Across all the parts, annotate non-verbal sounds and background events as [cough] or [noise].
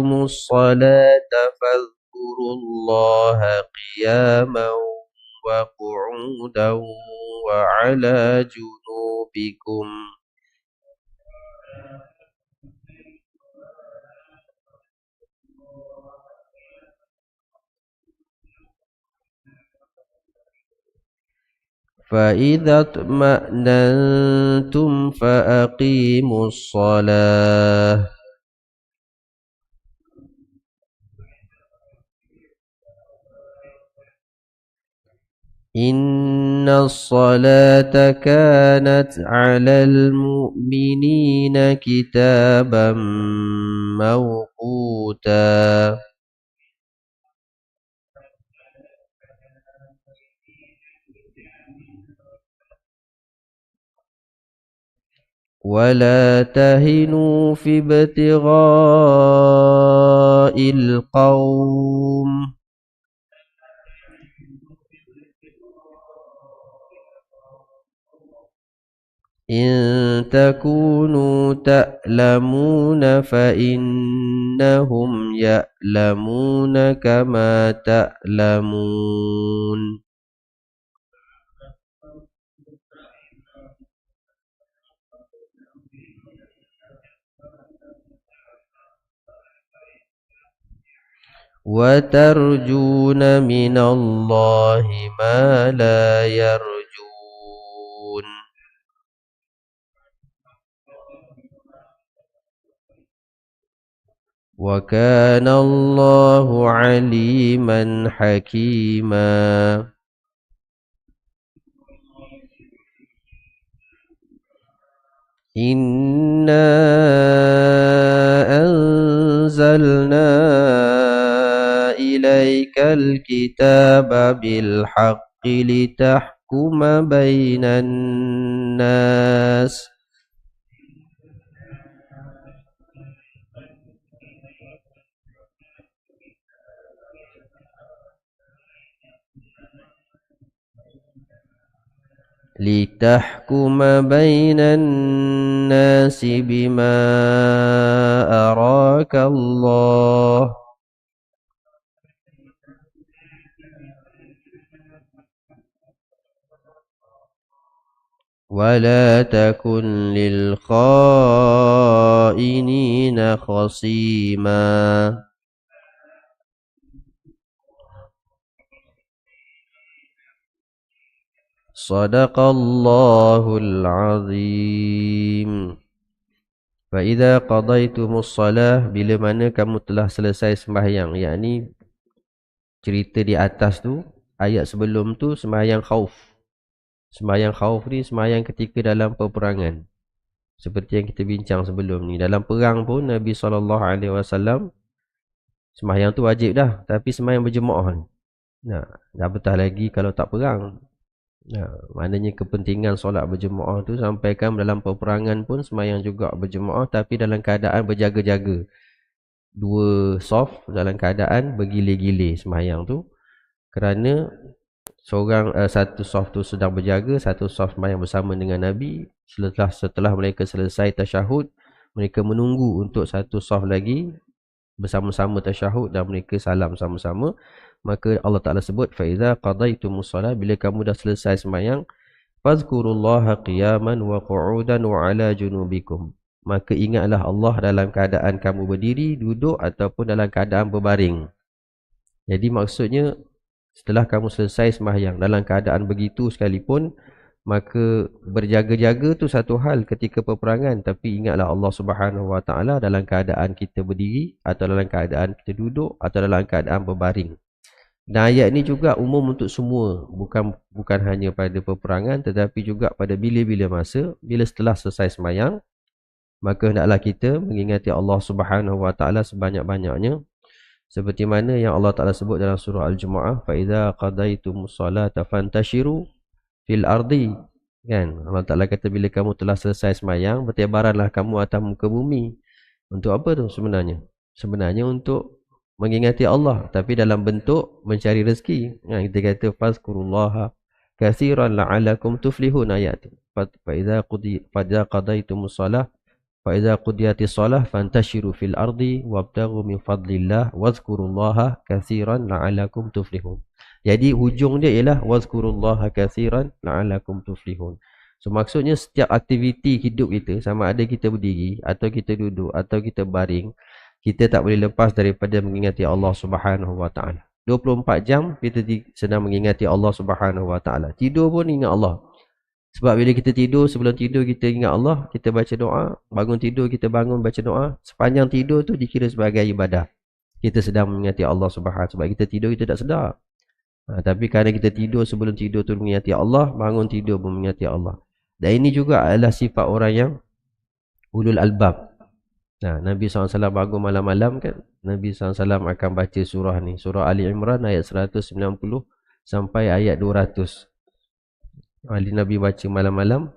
الصلاة فاذكروا الله قياما وقعودا وعلى جنوبكم فإذا اطمأننتم فأقيموا الصلاة إن الصلاة كانت على المؤمنين كتابا موقوتا ولا تهنوا في ابتغاء القوم إن تكونوا تألمون فإنهم يألمون كما تألمون. وترجون من الله ما لا يرجون. وكان الله عليما حكيما. إنا أنزلنا إليك الكتاب بالحق لتحكم بين الناس لتحكم بين الناس بما أراك الله ولا تكن للخائنين خصيما صدق الله العظيم فإذا قضيتم الصلاة bila mana kamu telah selesai sembahyang yakni cerita di atas tu ayat sebelum tu sembahyang khauf Semayang khauf ni semayang ketika dalam peperangan. Seperti yang kita bincang sebelum ni. Dalam perang pun Nabi SAW semayang tu wajib dah. Tapi semayang berjemaah ni. Nah, dah betah lagi kalau tak perang. Nah, maknanya kepentingan solat berjemaah tu sampaikan dalam peperangan pun semayang juga berjemaah tapi dalam keadaan berjaga-jaga. Dua soft dalam keadaan bergilir-gilir semayang tu. Kerana seorang uh, satu soft tu sedang berjaga satu soft sembahyang bersama dengan nabi setelah setelah mereka selesai tasyahud mereka menunggu untuk satu soft lagi bersama-sama tasyahud dan mereka salam sama-sama maka Allah Taala sebut fa iza qadaitumus solat bila kamu dah selesai sembahyang fazkurullaha qiyaman wa qu'udan wa ala junubikum. Maka ingatlah Allah dalam keadaan kamu berdiri duduk ataupun dalam keadaan berbaring. Jadi maksudnya Setelah kamu selesai sembahyang dalam keadaan begitu sekalipun maka berjaga-jaga tu satu hal ketika peperangan. Tapi ingatlah Allah Subhanahu Wa Taala dalam keadaan kita berdiri atau dalam keadaan kita duduk atau dalam keadaan berbaring. Dan ayat ini juga umum untuk semua. Bukan bukan hanya pada peperangan tetapi juga pada bila-bila masa. Bila setelah selesai sembahyang maka hendaklah kita mengingati Allah Subhanahu Wa Taala sebanyak-banyaknya. Seperti mana yang Allah Taala sebut dalam surah Al-Jumuah fa idza qadaitumus salata fantashiru fil ardi. Kan? Allah Taala kata bila kamu telah selesai sembahyang bertebaranlah kamu atas muka bumi. Untuk apa tu sebenarnya? Sebenarnya untuk mengingati Allah tapi dalam bentuk mencari rezeki kan kita kata fazkurullaha katsiran la'allakum tuflihun ayat fa idza qadi fa idza qadaitumus salah Fa idza qudiyatis shalah fantashiru fil ardi wabtaghu min fadlillah wadhkurullaha katsiran la'allakum tuflihun. Jadi hujung dia ialah wadhkurullaha katsiran la'allakum tuflihun. So maksudnya setiap aktiviti hidup kita sama ada kita berdiri atau kita duduk atau kita baring kita tak boleh lepas daripada mengingati Allah Subhanahu wa taala. 24 jam kita sedang mengingati Allah Subhanahu wa taala. Tidur pun ingat Allah. Sebab bila kita tidur, sebelum tidur kita ingat Allah, kita baca doa, bangun tidur kita bangun baca doa, sepanjang tidur tu dikira sebagai ibadah. Kita sedang mengingati Allah Subhanahu sebab kita tidur kita tak sedar. Ha, tapi kerana kita tidur sebelum tidur tu mengingati Allah, bangun tidur pun mengingati Allah. Dan ini juga adalah sifat orang yang ulul albab. Nah, Nabi SAW bangun malam-malam kan, Nabi SAW akan baca surah ni, surah Ali Imran ayat 190 sampai ayat 200. Ali Nabi baca malam-malam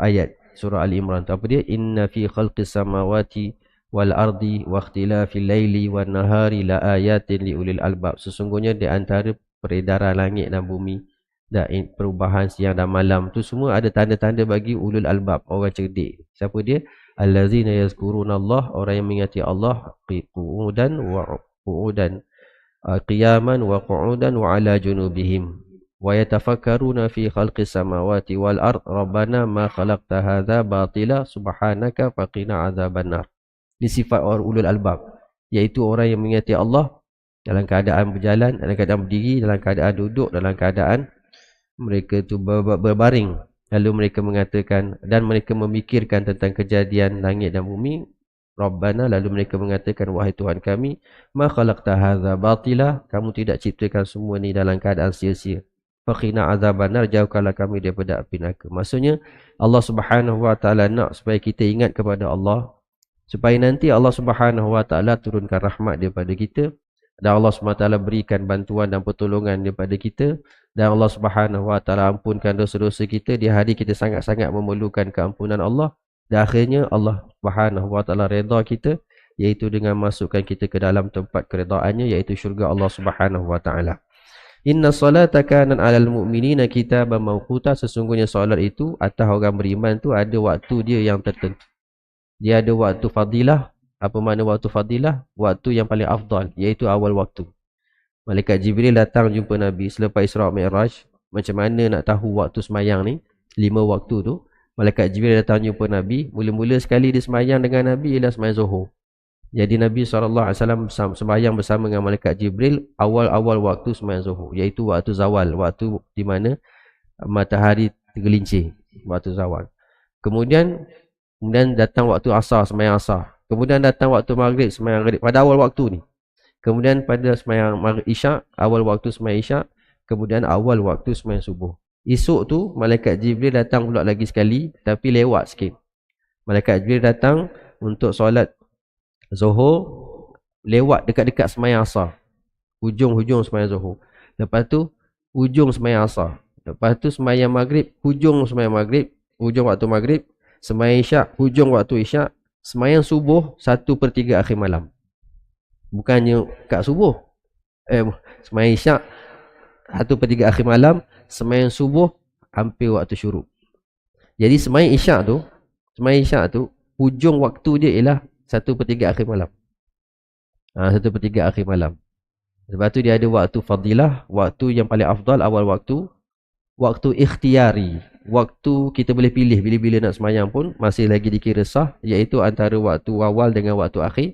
ayat surah Ali Imran tu. Apa dia? Inna fi khalqis samawati wal ardi wa ikhtilafil laili wan nahari la ayatin li ulil albab. Sesungguhnya di antara peredaran langit dan bumi dan perubahan siang dan malam tu semua ada tanda-tanda bagi ulul albab orang cerdik. Siapa dia allazina yazkurunallah orang yang mengingati Allah qu'udan wa qu'udan qiyaman wa qu'udan wa ala junubihim. Wa yatafakkaruna fi khalqis samawati wal ard rabbana ma khalaqta hadza batila subhanaka faqina adzabannar ini sifat orang ulul albab iaitu orang yang mengingati Allah dalam keadaan berjalan dalam keadaan berdiri dalam keadaan duduk dalam keadaan mereka itu berbaring lalu mereka mengatakan dan mereka memikirkan tentang kejadian langit dan bumi Rabbana lalu mereka mengatakan wahai Tuhan kami ma khalaqta hadza batila kamu tidak ciptakan semua ni dalam keadaan sia-sia Fakhina azabanar jauhkanlah kami daripada api neraka. Maksudnya Allah Subhanahu Wa Taala nak supaya kita ingat kepada Allah supaya nanti Allah Subhanahu Wa Taala turunkan rahmat daripada kita dan Allah Taala berikan bantuan dan pertolongan daripada kita dan Allah Subhanahu Wa Taala ampunkan dosa-dosa kita di hari kita sangat-sangat memerlukan keampunan Allah dan akhirnya Allah Subhanahu Wa Taala redha kita iaitu dengan masukkan kita ke dalam tempat keredaannya iaitu syurga Allah Subhanahu Wa Taala. Inna salata kanan alal mu'minina kitaban mawquta sesungguhnya solat itu atas orang beriman tu ada waktu dia yang tertentu. Dia ada waktu fadilah. Apa makna waktu fadilah? Waktu yang paling afdal iaitu awal waktu. Malaikat Jibril datang jumpa Nabi selepas Isra Mi'raj. Macam mana nak tahu waktu semayang ni? Lima waktu tu. Malaikat Jibril datang jumpa Nabi. Mula-mula sekali dia semayang dengan Nabi ialah semayang Zuhur. Jadi Nabi SAW sembahyang bersama dengan Malaikat Jibril awal-awal waktu sembahyang zuhur. Iaitu waktu zawal. Waktu di mana matahari tergelincir. Waktu zawal. Kemudian kemudian datang waktu asar, sembahyang asar. Kemudian datang waktu maghrib, sembahyang maghrib. Pada awal waktu ni. Kemudian pada sembahyang maghrib isyak, awal waktu sembahyang isyak. Kemudian awal waktu sembahyang subuh. Esok tu Malaikat Jibril datang pula lagi sekali. Tapi lewat sikit. Malaikat Jibril datang untuk solat Zohor lewat dekat-dekat semayang asar. Hujung-hujung semayang Zohor. Lepas tu hujung semayang asar. Lepas tu semayang maghrib, hujung semayang maghrib, hujung waktu maghrib, semayang isyak, hujung waktu isyak, semayang subuh satu per tiga akhir malam. Bukannya kat subuh. Eh, semayang isyak satu per tiga akhir malam, semayang subuh hampir waktu syuruk. Jadi semayang isyak tu, semayang isyak tu, hujung waktu dia ialah satu per tiga akhir malam. Ha, satu per tiga akhir malam. Sebab tu dia ada waktu fadilah, waktu yang paling afdal awal waktu. Waktu ikhtiari, waktu kita boleh pilih bila-bila nak semayang pun masih lagi dikira sah. Iaitu antara waktu awal dengan waktu akhir.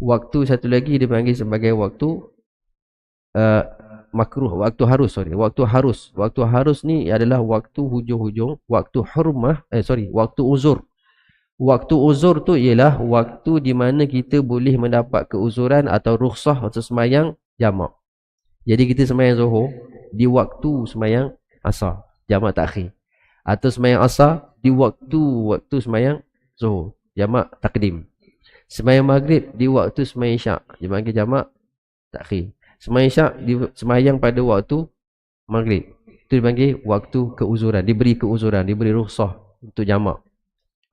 Waktu satu lagi dia panggil sebagai waktu uh, makruh, waktu harus sorry. Waktu harus. Waktu harus ni adalah waktu hujung-hujung, waktu hurmah, eh sorry, waktu uzur. Waktu uzur tu ialah waktu di mana kita boleh mendapat keuzuran atau rukhsah atau semayang jamak. Jadi kita semayang zuhur di waktu semayang asar, jamak takhir. Atau semayang asar di waktu waktu semayang zuhur, jamak takdim. Semayang maghrib di waktu semayang isyak, jamak jamak takhir. Semayang isyak di semayang pada waktu maghrib. Itu dipanggil waktu keuzuran, diberi keuzuran, diberi rukhsah untuk jamak.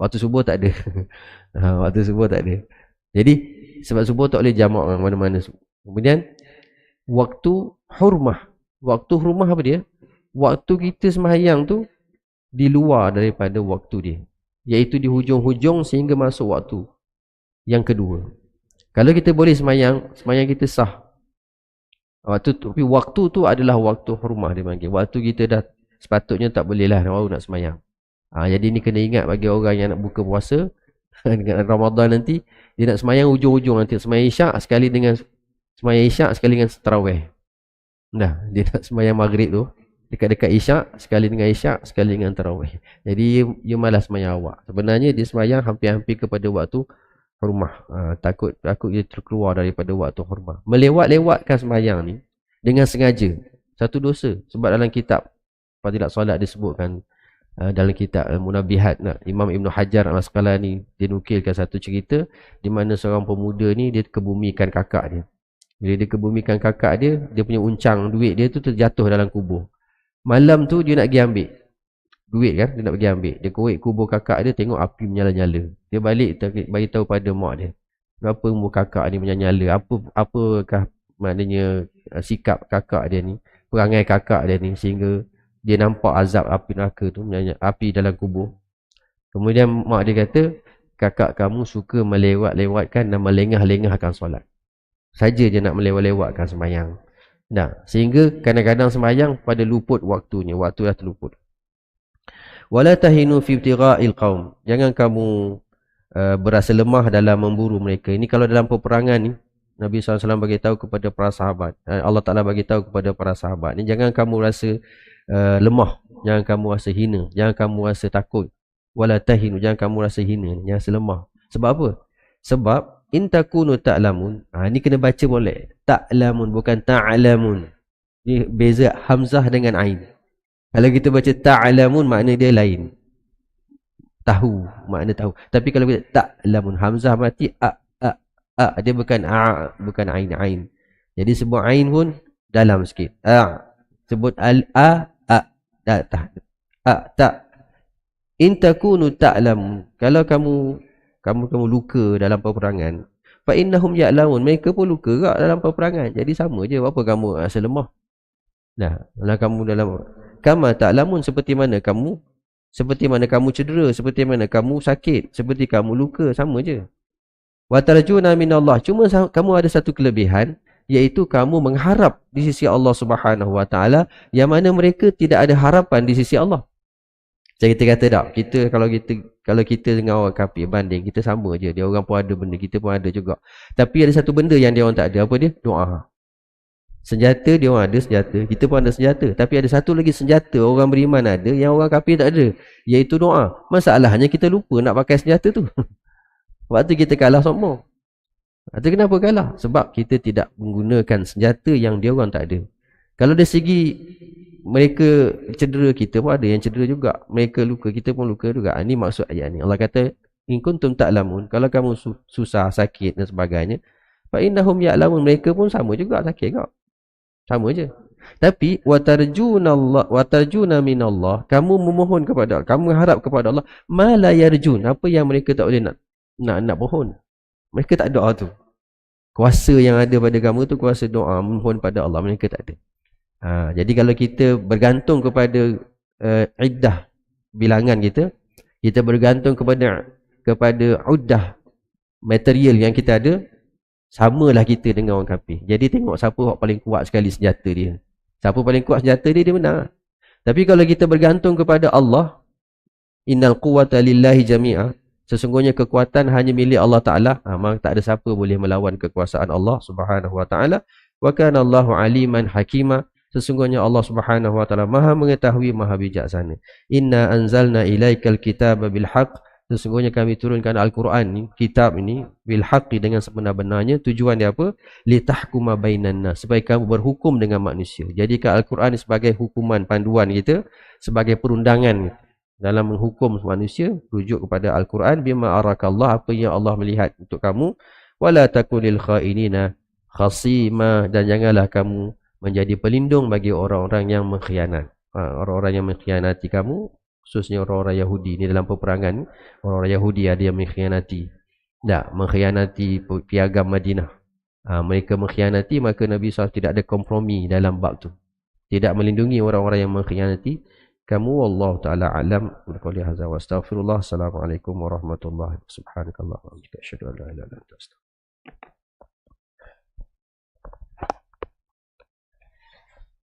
Waktu subuh tak ada. [laughs] ha, waktu subuh tak ada. Jadi sebab subuh tak boleh jamak mana-mana. Kemudian waktu hurmah. Waktu hurmah apa dia? Waktu kita sembahyang tu di luar daripada waktu dia. iaitu di hujung-hujung sehingga masuk waktu yang kedua. Kalau kita boleh semayang, semayang kita sah. Waktu tu, tapi waktu tu adalah waktu hurmah dia panggil. Waktu kita dah sepatutnya tak boleh lah baru nak semayang. Ha, jadi ni kena ingat bagi orang yang nak buka puasa [laughs] dengan Ramadan nanti, dia nak semayang hujung-hujung nanti. Semayang isyak sekali dengan semayang isyak sekali dengan terawih. Nah, dia nak semayang maghrib tu dekat-dekat isyak sekali dengan isyak sekali dengan tarawih. Jadi dia, dia malas semayang awak. Sebenarnya dia semayang hampir-hampir kepada waktu rumah. Ha, takut takut dia terkeluar daripada waktu rumah. Melewat-lewatkan semayang ni dengan sengaja. Satu dosa. Sebab dalam kitab Fadilat Solat disebutkan uh, dalam kitab uh, Munabihat nah, Imam Ibn Hajar Al-Asqalani dia nukilkan satu cerita di mana seorang pemuda ni dia kebumikan kakak dia. Bila dia kebumikan kakak dia, dia punya uncang duit dia tu terjatuh dalam kubur. Malam tu dia nak pergi ambil. Duit kan dia nak pergi ambil. Dia korek kubur kakak dia tengok api menyala-nyala. Dia balik bagi tahu pada mak dia. Kenapa umur kakak ni menyala Apa apakah maknanya uh, sikap kakak dia ni? Perangai kakak dia ni sehingga Dia nampak azab api neraka tu Api dalam kubur. Kemudian mak dia kata Kakak kamu suka melewat-lewatkan dan melengah-lengahkan solat. Saja je nak melewat-lewatkan semayang Nah, sehingga kadang-kadang sembahyang pada luput waktunya, waktu dah terluput. Wala tahinu fi ibtigha'il qaum. Jangan kamu uh, berasa lemah dalam memburu mereka. Ini kalau dalam peperangan ni Nabi SAW bagi tahu kepada para sahabat. Uh, Allah Taala bagi tahu kepada para sahabat. Ni jangan kamu rasa uh, lemah, jangan kamu rasa hina, jangan kamu rasa takut. Wala tahinu, jangan kamu rasa hina, jangan rasa lemah. Sebab apa? Sebab in takunu ta'lamun. Ha ni kena baca boleh. Ta'lamun bukan ta'lamun. Ni beza hamzah dengan ain. Kalau kita baca ta'lamun makna dia lain. Tahu makna tahu. Tapi kalau kita ta'lamun hamzah mati a a a. Dia bukan a bukan ain ain. Jadi sebut ain pun dalam sikit. A. Sebut al a a. Tak tak. A tak. In takunu ta'lamun. Kalau kamu kamu kamu luka dalam peperangan. Fa innahum ya'lamun mereka pun luka juga dalam peperangan. Jadi sama je apa kamu rasa lemah? Nah kalau kamu dalam kama ta'lamun seperti mana kamu? Seperti mana kamu cedera seperti mana kamu sakit seperti kamu luka sama je. Wa tarjuna minallah cuma kamu ada satu kelebihan iaitu kamu mengharap di sisi Allah Subhanahu wa taala yang mana mereka tidak ada harapan di sisi Allah. Macam kita kata tak, kita kalau kita kalau kita dengan orang kafir banding, kita sama je. Dia orang pun ada benda, kita pun ada juga. Tapi ada satu benda yang dia orang tak ada. Apa dia? Doa. Senjata dia orang ada senjata. Kita pun ada senjata. Tapi ada satu lagi senjata orang beriman ada yang orang kafir tak ada. Iaitu doa. Masalahnya kita lupa nak pakai senjata tu. [laughs] Waktu kita kalah semua. Itu kenapa kalah? Sebab kita tidak menggunakan senjata yang dia orang tak ada. Kalau dari segi mereka cedera kita pun ada yang cedera juga. Mereka luka kita pun luka juga. Ini ah, maksud ayat ni. Allah kata in kuntum ta'lamun. Kalau kamu susah sakit dan sebagainya fa innahum ya'lamun. Mereka pun sama juga sakit kok. Sama je. Tapi watarjuna Allah watarjuna minallah kamu memohon kepada Allah kamu harap kepada Allah. Mala yarjun. Apa yang mereka tak boleh nak nak nak mohon? Mereka tak doa tu. Kuasa yang ada pada kamu tu kuasa doa mohon pada Allah. Mereka tak ada Ha, jadi kalau kita bergantung kepada uh, iddah bilangan kita, kita bergantung kepada kepada uddah material yang kita ada, samalah kita dengan orang kafir. Jadi tengok siapa yang paling kuat sekali senjata dia. Siapa paling kuat senjata dia, dia menang. Tapi kalau kita bergantung kepada Allah, innal quwata lillahi jami'a, sesungguhnya kekuatan hanya milik Allah Ta'ala, ha, memang tak ada siapa boleh melawan kekuasaan Allah Subhanahu Wa Ta'ala. Wa kana Allahu aliman hakima Sesungguhnya Allah Subhanahu wa taala Maha mengetahui, Maha bijaksana. Inna anzalna ilaikal kitaba bil haqq. Sesungguhnya kami turunkan Al-Quran ni, kitab ini bil haqqi dengan sebenar-benarnya. Tujuan dia apa? Li tahkuma bainan nas, supaya kamu berhukum dengan manusia. Jadi Al-Quran sebagai hukuman panduan kita, sebagai perundangan dalam menghukum manusia, rujuk kepada Al-Quran bima arakallah apa yang Allah melihat untuk kamu. Wala takunil khainina khasima dan janganlah kamu menjadi pelindung bagi orang-orang yang mengkhianat. Ha, orang-orang yang mengkhianati kamu, khususnya orang-orang Yahudi. Ini dalam peperangan, orang-orang Yahudi ada yang mengkhianati. Tak, mengkhianati piagam Madinah. Ha, mereka mengkhianati, maka Nabi SAW tidak ada kompromi dalam bab tu. Tidak melindungi orang-orang yang mengkhianati. kamu wallahu taala alam hadza wa astaghfirullah assalamualaikum warahmatullahi wabarakatuh subhanakallah